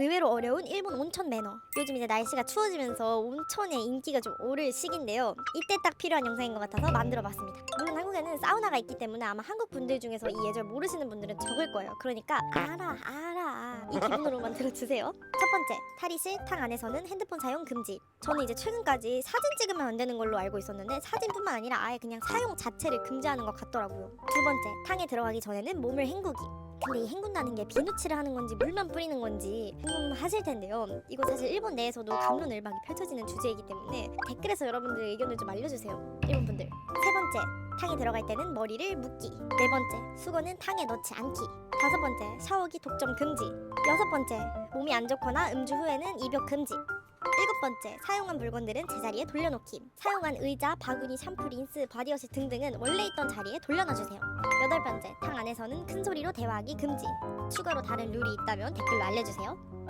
의외로 어려운 일본 온천 매너. 요즘 이제 날씨가 추워지면서 온천의 인기가 좀 오를 시기인데요. 이때 딱 필요한 영상인 것 같아서 만들어봤습니다. 한국에는 사우나가 있기 때문에 아마 한국 분들 중에서 이 예절 모르시는 분들은 적을 거예요. 그러니까 알아 알아 이 기분으로 만 들어 주세요. 첫 번째 탈의실 탕 안에서는 핸드폰 사용 금지. 저는 이제 최근까지 사진 찍으면 안 되는 걸로 알고 있었는데 사진뿐만 아니라 아예 그냥 사용 자체를 금지하는 것 같더라고요. 두 번째 탕에 들어가기 전에는 몸을 헹구기. 근데 이 헹군다는 게 비누칠을 하는 건지 물만 뿌리는 건지 궁금하실 텐데요. 이거 사실 일본 내에서도 감론을박이 펼쳐지는 주제이기 때문에 댓글에서 여러분들 의견을 좀 알려주세요. 일본 분들. 세 번째, 탕에 들어갈 때는 머리를 묶기. 네 번째, 수건은 탕에 넣지 않기. 다섯 번째, 샤워기 독점 금지. 여섯 번째, 몸이 안 좋거나 음주 후에는 입욕 금지. 일곱 번째, 사용한 물건들은 제자리에 돌려놓기. 사용한 의자, 바구니, 샴푸, 린스, 바디워시 등등은 원래 있던 자리에 돌려놔주세요. 여덟 번째, 탕 안에서는 큰 소리로 대화하기 금지. 추가로 다른 룰이 있다면 댓글로 알려주세요.